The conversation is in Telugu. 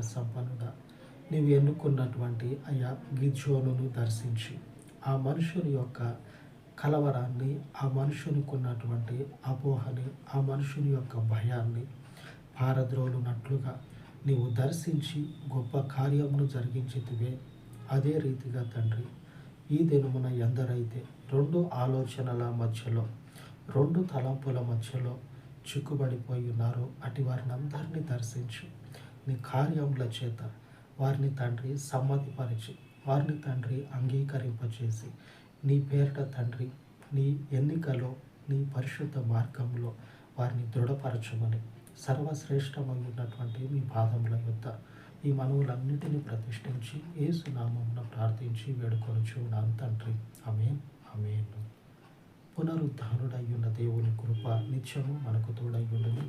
కనికర నీవు ఎన్నుకున్నటువంటి అయా గిజోనును దర్శించి. ఆ మనుషుని యొక్క కలవరాన్ని ఆ మనుషునికి ఉన్నటువంటి అపోహని ఆ మనుషుని యొక్క భయాన్ని పారద్రోలునట్లుగా నీవు దర్శించి గొప్ప కార్యమును జరిగించితివే. అదే రీతిగా తండ్రి ఈ దినమున ఎందరైతే రెండు ఆలోచనల మధ్యలో రెండు తలంపుల మధ్యలో చిక్కుబడిపోయి ఉన్నారో అటు వారిని అందరినీ దర్శించు. నీ కార్యముల చేత వారిని తండ్రి సమ్మతిపరిచి వారిని తండ్రి అంగీకరింపచేసి నీ పేరిట తండ్రి నీ ఎన్నికలో నీ పరిశుద్ధ మార్గంలో వారిని దృఢపరచమని సర్వశ్రేష్టమై ఉన్నటువంటి మీ పాదముల యొద్ద ఈ మనవులన్నిటిని ప్రతిష్ఠించి ఏసునామమున ప్రార్థించి వేడుకొనుచు ఉన్నాను తండ్రి. అమేన్ అమేన్ పునరుద్ధానుడయ్యున్న దేవుని కృప నిత్యము మనకు తోడయ్యుండును